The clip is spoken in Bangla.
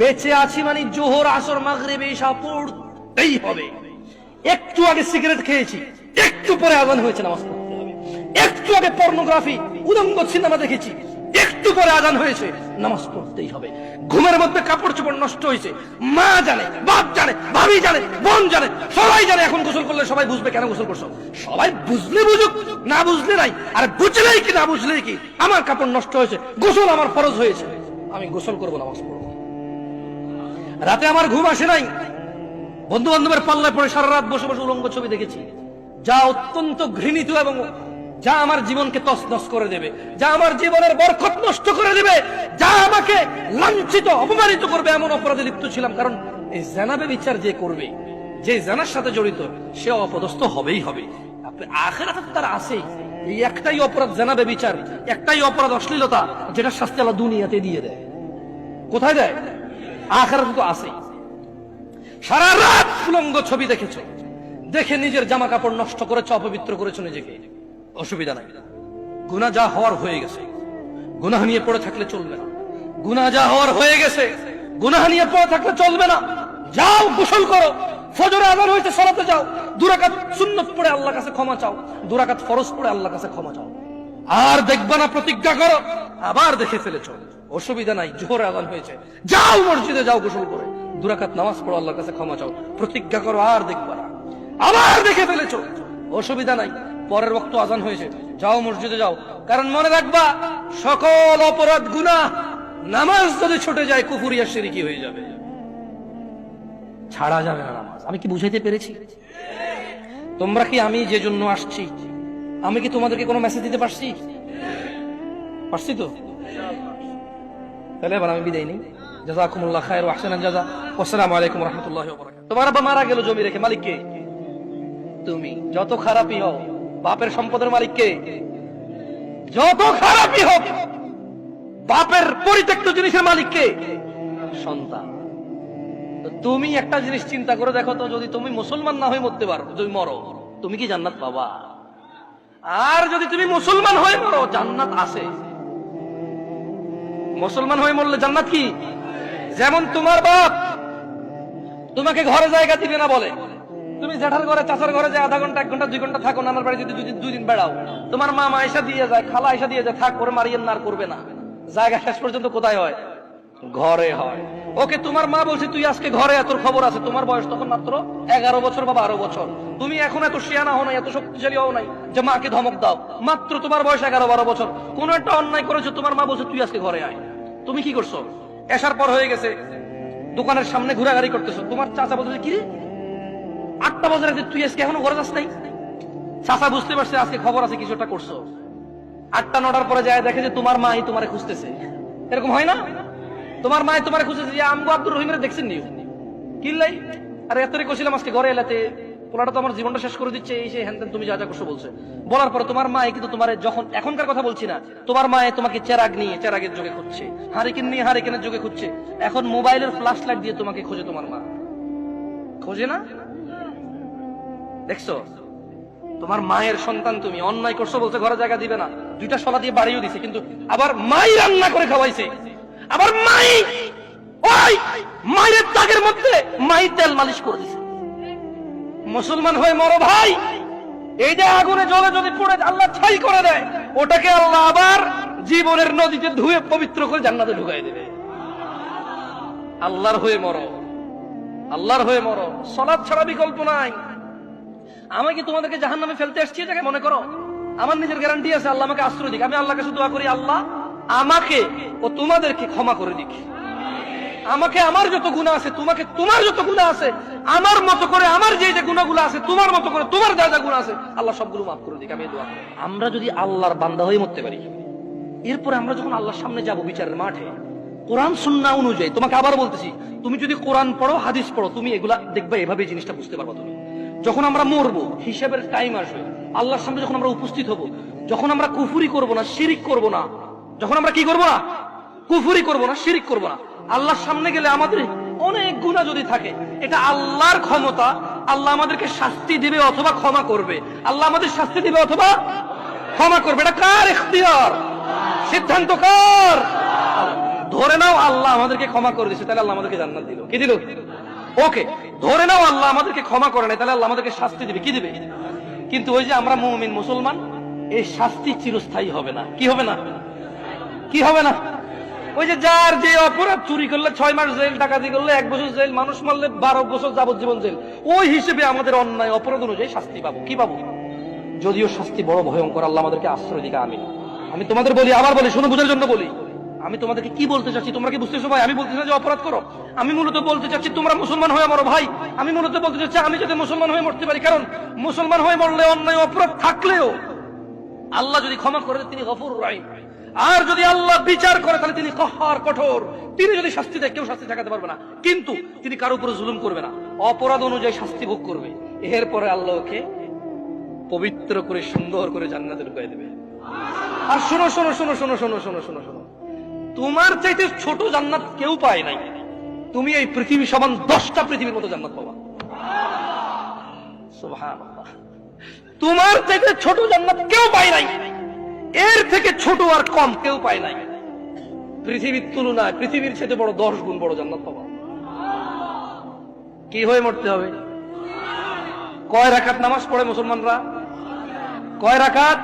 বেঁচে আছি মানে জোহর, আসর, মাগরিব, ঈশা পড়তেই হবে। একটু আগে সিগারেট খেয়েছি, একটু পরে আজান হয়েছে নামাজ পড়তে। হবে একটু আগে পর্নোগ্রাফি উদঙ্গ সিনেমা দেখেছি, একটু পরে আজান হয়েছে, নামাজ পড়তেই হবে। ঘুমের মধ্যে কাপড় চোপড় নষ্ট হয়েছে। মা জানে, বাপ জানে, ভাবি জানে, বোন জানে, সবাই জানে এখন গোসল করলে সবাই বুঝবে কেন গোসল করছ। সবাই বুঝলে বুঝুক, না বুঝলে নাই, আর বুঝলেই কি, না বুঝলেই কি, আমার কাপড় নষ্ট হয়েছে, গোসল আমার ফরজ হয়েছে। আমি গোসল করব নামাজ পড়ব। রাতে আমার ঘুম আসে নাই। বন্ধু বান্ধবের পাল্লায় পড়ে সারা রাত বসে বসে উলঙ্গ ছবি দেখেছি। যা অত্যন্ত ঘৃণিত এবং যা আমার জীবনকে তছনছ করে দেবে, যা আমার জীবনের বরকত নষ্ট করে দেবে, যা আমাকে লাঞ্ছিত, অপমানিত করবে এমন অপরাধে লিপ্ত ছিলাম। কারণ এই জানাবে বিচার যে করবে, যে জানার সাথে জড়িত, সে অপদস্থ হবেই হবে। আপনি আখেরাতে তার আছেই। এই একটাই অপরাধ জানাবে বিচার একটাই অপরাধ অশ্লীলতা, যেটা শাস্তি আল্লাহ দুনিয়াতে দিয়ে দেয়। কোথায় দেয়? আখেরাতে তো আছেই। সারা রাত উলঙ্গ ছবি দেখেছ। দেখে নিজের জামা কাপড় নষ্ট অপবিত্র করেছ নিজেকে। অসুবিধা নাই। যা হওয়ার হয়ে গেছে। গুনাহ নিয়ে পড়ে থাকলে চলবে না। যা হওয়ার হয়ে গেছে, গুনাহ নিয়ে পড়ে থাকলে চলবে না। যাও, গোসল করো। ফজরে আজান হয়েছে সরাতে যাও। দুরাকাত সুন্নত পড়ে আল্লাহর কাছে ক্ষমা চাও। দুরাকাত ফরজ পড়ে আল্লাহর কাছে ক্ষমা চাও। আর দেখবা না, প্রতিজ্ঞা করো। আবার দেখে ফেলেছ। অসুবিধা নাই, জোহরে আজান হয়েছে। যাও মসজিদে, যাও গোসল করে। দুরাকাত নামাজ পড়ো, আল্লাহর কাছে ক্ষমা চাও। প্রতিজ্ঞা করো, আর দেখবা না। আবার দেখে ফেলেছো। অসুবিধা নাই, পরের রক্ত আজান হয়েছে। যাও মসজিদে, যাও। কারণ মনে রাখবা, সকল অপরাধ, গুনাহ, নামাজ যদি ছুটে যায়, কুফুরিয়া সিরিকি হয়ে যাবে। ছাড়া যাবে না নামাজ। আমি কি বুঝাইতে পেরেছি? তোমরা কি আমি যে জন্য আসছি? আমি কি তোমাদেরকে কোনো মেসেজ দিতে পারছি? পারছি তো? তাহলে এবার আমি বিদায় নিই। জাজাকুমুল্লাহ খায়ের আহসানান জাজা। আসসালামু আলাইকুম রহমতুল্লাহ তোমার আব্বা মারা গেল জমি রেখে, মালিক কে? তুমি। যত খারাপই হও, বাপের সম্পদের মালিক কে? যত খারাপই হোক, বাপের পরিত্যক্ত জিনিসের মালিক কে? সন্তান। তুমি একটা জিনিস চিন্তা করে দেখো তো, যদি তুমি মুসলমান না হয়ে মরতে পারো, যদি মরো, তুমি কি জান্নাত পাবা? আর যদি তুমি মুসলমান হয়ে মরো, জান্নাত আছে। মুসলমান হয়ে মরলে জান্নাত কি? যেমন তোমার বাপ তোমাকে ঘরে জায়গা দিবে না বলে। তুমি জেঠার ঘরে, চাচার ঘরে যে আধা ঘণ্টা, এক ঘণ্টা, দুই ঘণ্টা থাকো নানার বাড়ি যদি দুই দিন- বেড়াও। তোমার মা মাইসা দিয়ে যায়, খালা আইসা দিয়ে যায়, থাক করে মারিয়েন না করবে না। জায়গা শেষ পর্যন্ত কোথায় হয়? ঘরে হয়। ওকে, তোমার মা বলছে, তুই আজকে ঘরে এত খবর আছে। তোমার বয়স তখন মাত্র এগারো বছর বা বারো বছর। তুমি এখন এত শিয়ানা হও নাই, এত শক্তিশালী হও নাই, যে মাকে ধমক দাও। মাত্র তোমার বয়স এগারো, বারো বছর। কোন একটা অন্যায় করেছ, তোমার মা বলছে, তুই আজকে ঘরে আয়। তুমি কি করছ? এসার পর হয়ে গেছে। দোকানের সামনে ঘোরাঘুরি করতেছো। তোমার চাচা বলছে কি রে? আটটা বাজারে তুই আজকে এখনও ঘরে যাস নাই? চাচা বুঝতে পারছে, আজকে খবর আছে, কিছু একটা করছ। আটটা, নটার পরে যায়, দেখে যে তোমার মাই তোমারে খুঁজতেছে। এরকম হয় না? তোমার মায় তোমারে খুঁজতেছে যে আমগো আব্দুর রহিমের দেখছেন নি? কিল্লাই? আরে, এতরে কছিলাম আজকে ঘরে এলাতে। পোলাটা তো আমার জীবনটা শেষ করে দিচ্ছে, এই সেই হ্যান তুমি যা যা করছ বলছে। বলার পরে তোমার মায় কিন্তু তোমার যখন এখনকার কথা বলছি না, তোমার মায়ে তোমাকে চেরাগ নিয়ে চেরাগের যোগে খুঁজছে, হারিকেন নিয়ে হারিকেনের যোগে খুঁজছে। এখন মোবাইলের ফ্ল্যাশ লাইট দিয়ে তোমাকে খোঁজে তোমার মা। খোঁজে না? দেখছ? তোমার মায়ের সন্তান তুমি, অন্যায় করছ বলছে, ঘরে জায়গা দিবে না। দুইটা সলা দিয়ে বাড়িও দিছে, কিন্তু আবার মাই রান্না করে খাওয়াইছে। আবার মাই, ওই মায়ের দাগের মধ্যে মাই তেল মালিশ করে দিছে। মুসলমান হয়ে মরো ভাই। এই যে আগুনে জলে যদি পড়ে, আল্লাহ ছাই করে দেয়, ওটাকে আল্লাহ আবার জীবনের নদীতে ধুয়ে পবিত্র করে জান্নাতে ঢুকাই দেবে। আল্লাহর হয়ে মরো। আল্লাহর হয়ে মরো। সলাদ ছাড়া বিকল্প নাই। আমি কি তোমাদেরকে জাহান নামে ফেলতে আসছি এটাকে মনে করো? আমার নিজের গ্যারান্টি আছে, আল্লাহ আমাকে আশ্রয় দিক। আমি আল্লাহকে শুধু করি, আল্লাহ আমাকে ও তোমাদেরকে ক্ষমা করে দিক। আমাকে আমার যত গুণা আছে, তোমাকে তোমার যত গুণা আছে, আমার মতো করে আমার যে যে গুণাগুলো আছে, তোমার মতো করে তোমার যা যা গুণা আছে, আল্লাহ সবগুলো মাফ করে দিক, আমি দোয়া আমরা যদি আল্লাহর বান্দা হয়ে মরতে পারি, এরপরে আমরা যখন আল্লাহর সামনে যাব বিচারের মাঠে, কোরআন সুন্না অনুযায়ী, তোমাকে আবার বলতেছি, তুমি যদি কোরআন পড়ো, হাদিস পড়ো, তুমি এগুলা দেখবে, এভাবে জিনিসটা বুঝতে পারবা তুমি। যখন আমরা মরবো, হিসাবের টাইম আসবে, আল্লাহর সামনে যখন আমরা উপস্থিত হব, যখন আমরা কুফুরি করব না, শিরিক করব না, যখন আমরা কি করব না? কুফুরি করব না, শিরিক করব না। আল্লাহর সামনে গেলে আমাদের অনেক গুণা যদি থাকে, এটা আল্লাহর ক্ষমতা। আল্লাহ আমাদেরকে শাস্তি দিবে অথবা ক্ষমা করবে। আল্লাহ আমাদের শাস্তি দিবে অথবা ক্ষমা করবে। এটা কার ইখতিয়ার? সিদ্ধান্ত কার? ধরে নাও আল্লাহ আমাদেরকে ক্ষমা করে দিচ্ছে তাহলে আল্লাহ আমাদেরকে জান্নাত দিল। কি দিল? ওকে, ধরে নাও আল্লাহ আমাদেরকে ক্ষমা করে নাই, তাহলে আল্লাহ আমাদেরকে শাস্তি দিবে। কি দিবে? কিন্তু ওই যে আমরা মুমিন মুসলমান, এই শাস্তি চিরস্থায়ী হবে না। কি হবে না? কি হবে না? ওই যে যার যে অপরাধ চুরি করলে ছয় মাস জেল, ডাকাতি করলে এক বছর জেল, মানুষ মারলে বারো বছর যাবজ্জীবন জেল, ওই হিসেবে আমাদের অন্যায় অপরাধ অনুযায়ী শাস্তি পাবো। কি পাবো? যদিও শাস্তি বড় ভয়ঙ্কর, আল্লাহ আমাদেরকে আশ্রয় দিকে আমি আমি তোমাদের বলি, আবার বলি শুনে বুঝার জন্য বলি। আমি তোমাদেরকে কি বলতে চাচ্ছি? তোমরা কি বুঝতেছো ভাই? আমি বলতে চাচ্ছি যে অপরাধ করো। আমি মূলত বলতে চাচ্ছি, তোমরা মুসলমান হয়ে মরো ভাই। আমি মূলত বলতে চাচ্ছি, আমি যাতে মুসলমান হয়ে মরতে পারি, কারণ মুসলমান হয়ে মরলে অন্যায়, অপরাধ থাকলেও আল্লাহ যদি ক্ষমা করে তিনি গফুর রাহিম। আর যদি আল্লাহ বিচার করে, তাহলে তিনি কহার কঠোর। তিনি যদি শাস্তি দেয়, কেউ শাস্তি ঠেকাতে পারবে না। কিন্তু তিনি কারও উপরে জুলুম করবে না। অপরাধ অনুযায়ী শাস্তি ভোগ করবে। এরপরে আল্লাহকে পবিত্র করে, সুন্দর করে জান্নাতে ঢুকাই দেবে। আর শোনো শোনো শোনো শোনো শোনো শোনো শোনো শোনো। তোমার চাইতে ছোট জান্নাত কেউ পায় নাই। তুমি এই পৃথিবী সমান দশটা পৃথিবীর মতো জান্নাত পাবা। তোমার চাইতে ছোট জান্নাত কেউ পায় নাই। এর থেকে ছোট আর কম কেউ পায় নাই। পৃথিবীর তুলনায় পৃথিবীর সাথে বড় দশ গুণ বড় জান্নাত পাবা। কি হয়ে মরতে হবে? কয় রাখাত নামাজ পড়ে মুসলমানরা? কয় রাকাত?